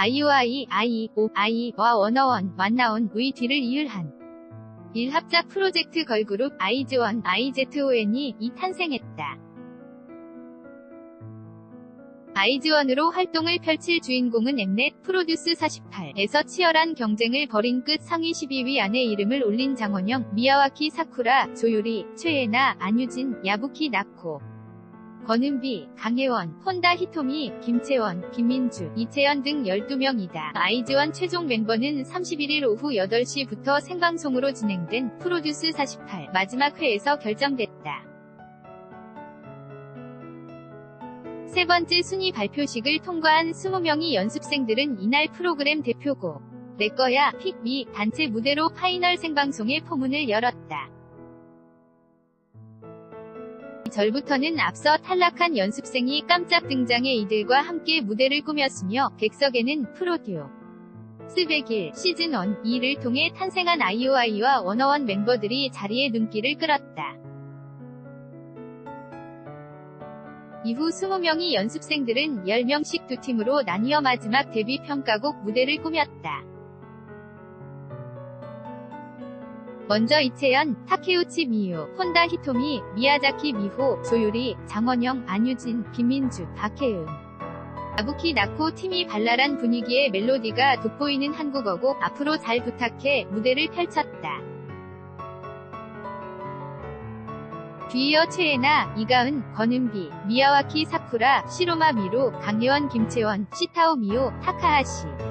아이오아이, 아이, 오, 아이와 원어원, 완나온, 의 뒤를 이을한 일합작 프로젝트 걸그룹 아이즈원, 아이제트오엔이 이 탄생했다. 아이즈원으로 활동을 펼칠 주인공은 엠넷 프로듀스 48에서 치열한 경쟁을 벌인 끝 상위 12위 안에 이름을 올린 장원영, 미야와키 사쿠라, 조유리, 최애나, 안유진, 야부키 나코, 권은비, 강혜원, 혼다 히토미, 김채원, 김민주, 이채연 등 12명이다. 아이즈원 최종 멤버는 31일 오후 8시부터 생방송으로 진행된 프로듀스 48 마지막 회에서 결정됐다. 세 번째 순위 발표식을 통과한 20명의 연습생들은 이날 프로그램 대표곡 내꺼야 픽미 단체 무대로 파이널 생방송의 포문을 열었다. 절부터는 앞서 탈락한 연습생이 깜짝 등장해 이들과 함께 무대를 꾸몄으며 객석에는 프로듀 스백일 시즌1 2를 통해 탄생한 아이오아이와 원어원 멤버들이 자리에 눈길을 끌었다. 이후 20명의 연습생들은 10명씩 두 팀으로 나뉘어 마지막 데뷔 평가곡 무대를 꾸몄다. 먼저 이채연, 타케우치 미유, 혼다 히토미, 미야자키 미호, 조유리, 장원영, 안유진, 김민주, 박혜은. 아부키 나코 팀이 발랄한 분위기의 멜로디가 돋보이는 한국어곡 앞으로 잘 부탁해 무대를 펼쳤다. 뒤이어 최애나, 이가은, 권은비, 미야와키 사쿠라, 시로마 미로, 강예원 김채원, 시타오 미오, 타카하시.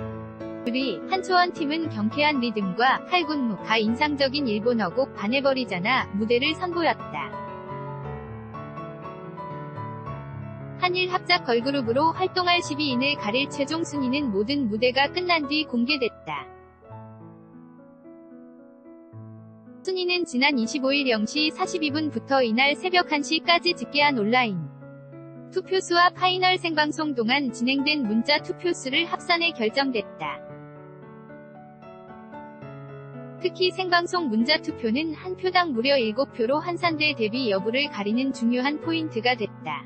우리 한초원 팀은 경쾌한 리듬과 칼군무가 인상적인 일본어곡 반해버리잖아 무대를 선보였다. 한일 합작 걸그룹으로 활동할 12인을 가릴 최종 순위는 모든 무대가 끝난 뒤 공개됐다. 순위는 지난 25일 0시 42분부터 이날 새벽 1시까지 집계한 온라인 투표수와 파이널 생방송 동안 진행된 문자 투표수를 합산해 결정됐다. 특히 생방송 문자 투표는 한 표당 무려 7표로 한산대 데뷔 여부를 가리는 중요한 포인트가 됐다.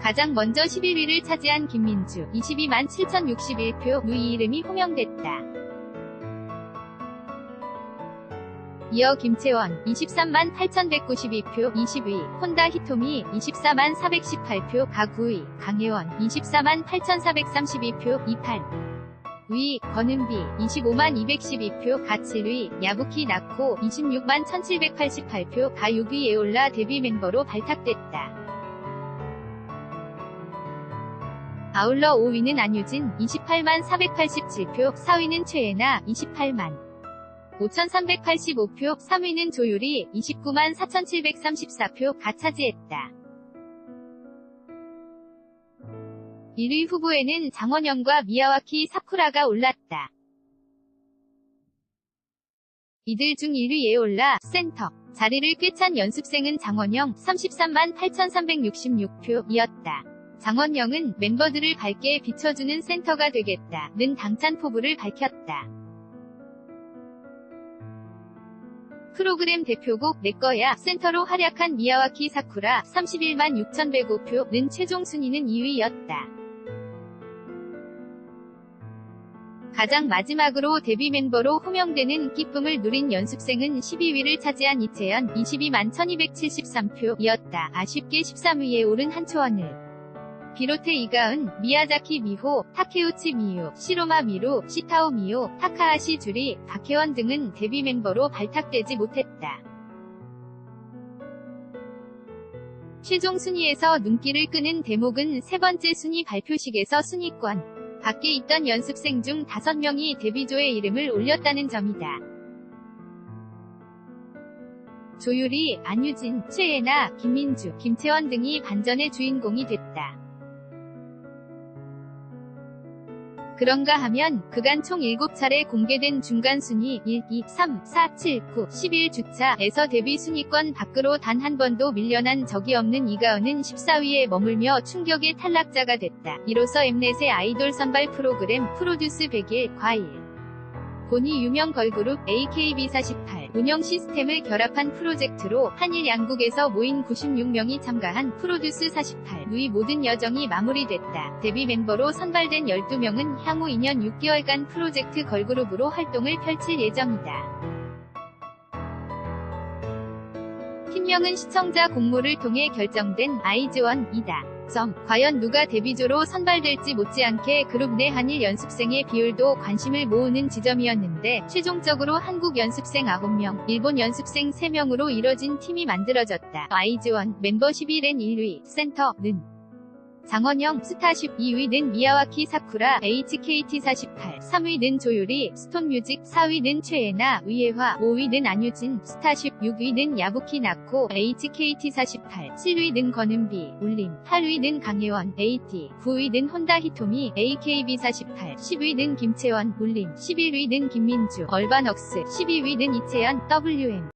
가장 먼저 11위를 차지한 김민주 22만 7061표 누이 이름이 호명됐다. 이어 김채원 23만 8192표 20위, 혼다 히토미 24만 418표 가구위, 강혜원 24만 8432표 28. 위, 권은비 25만 212표 가칠위, 야부키 나코 26만 1788표 가 6위 에 올라 데뷔 멤버로 발탁됐다. 아울러 5위는 안유진 28만 487표, 4위는 최애나 28만 5,385표, 3위는 조유리 29만 4,734표 가 차지했다. 1위 후보에는 장원영과 미야와키 사쿠라가 올랐다. 이들 중 1위에 올라 센터 자리를 꿰찬 연습생은 장원영 33만 8,366표이었다. 장원영은 멤버들을 밝게 비춰주는 센터가 되겠다는 당찬 포부를 밝혔다. 프로그램 대표곡 내꺼야 센터로 활약한 미야와키 사쿠라 31만 6,105표는 최종 순위는 2위였다. 가장 마지막으로 데뷔 멤버로 호명되는 기쁨을 누린 연습생은 12위를 차지한 이채연 22만 1273표이었다. 아쉽게 13위에 오른 한초원을 비롯해 이가은, 미야자키 미호, 타케우치 미유, 시로마 미루, 시타오 미오, 타카하시 주리, 박혜원 등은 데뷔 멤버로 발탁되지 못했다. 최종 순위에서 눈길을 끄는 대목은 세 번째 순위 발표식에서 순위권 밖에 있던 연습생 중 5명이 데뷔조의 이름을 올렸다는 점이다. 조유리, 안유진, 최애나, 김민주, 김채원 등이 반전의 주인공이 됐다. 그런가 하면 그간 총 7차례 공개된 중간 순위 1, 2, 3, 4, 7, 9, 11주차에서 데뷔 순위권 밖으로 단 한 번도 밀려난 적이 없는 이가은은 14위에 머물며 충격의 탈락자가 됐다. 이로써 엠넷의 아이돌 선발 프로그램 프로듀스 100일 과일 본이 유명 걸그룹 AKB48 운영 시스템을 결합한 프로젝트로 한일 양국에서 모인 96명이 참가한 프로듀스 48의 모든 여정이 마무리됐다. 데뷔 멤버로 선발된 12명은 향후 2년 6개월간 프로젝트 걸그룹으로 활동을 펼칠 예정이다. 팀명은 시청자 공모를 통해 결정된 아이즈원이다. 점. 과연 누가 데뷔조로 선발될지 못지않게 그룹 내 한일 연습생의 비율도 관심을 모으는 지점이었는데 최종적으로 한국 연습생 9명, 일본 연습생 3명으로 이뤄진 팀이 만들어졌다. 아이즈원 멤버 11엔 1위, 센터는 장원영, 스타쉽 2위는 미야와키 사쿠라, HKT48, 3위는 조유리, 스톤뮤직, 4위는 최애나, 위예화, 5위는 안유진, 스타쉽 6위는 야부키 나코, HKT48, 7위는 권은비, 울림, 8위는 강혜원, AT, 9위는 혼다 히토미, AKB48, 10위는 김채원, 울림, 11위는 김민주, 얼바넉스, 12위는 이채연, WM.